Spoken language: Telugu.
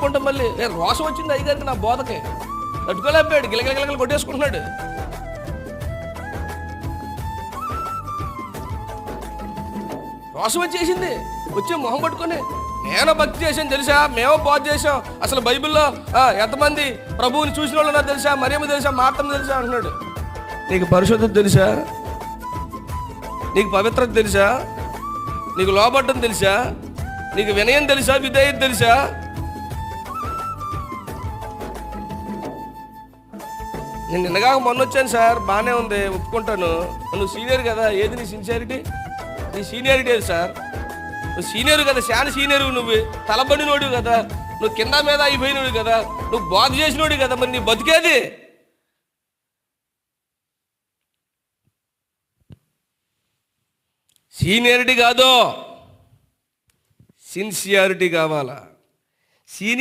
కొంటే మళ్ళీ ఏ రోషం వచ్చింది అయ్యగారికి నా బోధకి. తట్టుకోలేకపోయాడు గిలగిలగిలగలు కొట్టేసుకుంటున్నాడు. రోషం వచ్చేసింది వచ్చే మొహం పట్టుకొని నేను భక్తి చేశాను తెలుసా? మేము బోధ చేసాం అసలు బైబిల్లో ఆ, ఎంతమంది ప్రభువుని చూసిన వాళ్ళు నాకు తెలుసా? మరేమో తెలుసా? మాత్రం తెలుసా? అంటున్నాడు. నీకు పరిశుద్ధత తెలుసా? నీకు పవిత్రత తెలుసా? నీకు లోబడ్డం తెలుసా? నీకు వినయం తెలుసా? విధేయత తెలుసా? నేను నిన్నగా మొన్న వచ్చాను సార్ బాగానే ఉంది ఒప్పుకుంటాను. నువ్వు సీనియర్ కదా ఏది నీ సిన్సియారిటీ నీ సీనియారిటీ ఏది సార్? నువ్వు సీనియర్ కదా శాన సీనియర్ నువ్వు. తలబడినోడు కదా నువ్వు కింద మీద అయిపోయినోడు కదా నువ్వు బాధ చేసినోడు కదా మరి నీ బతికేది? సీనియారిటీ కాదు సిన్సియారిటీ కావాలా? సీనియర్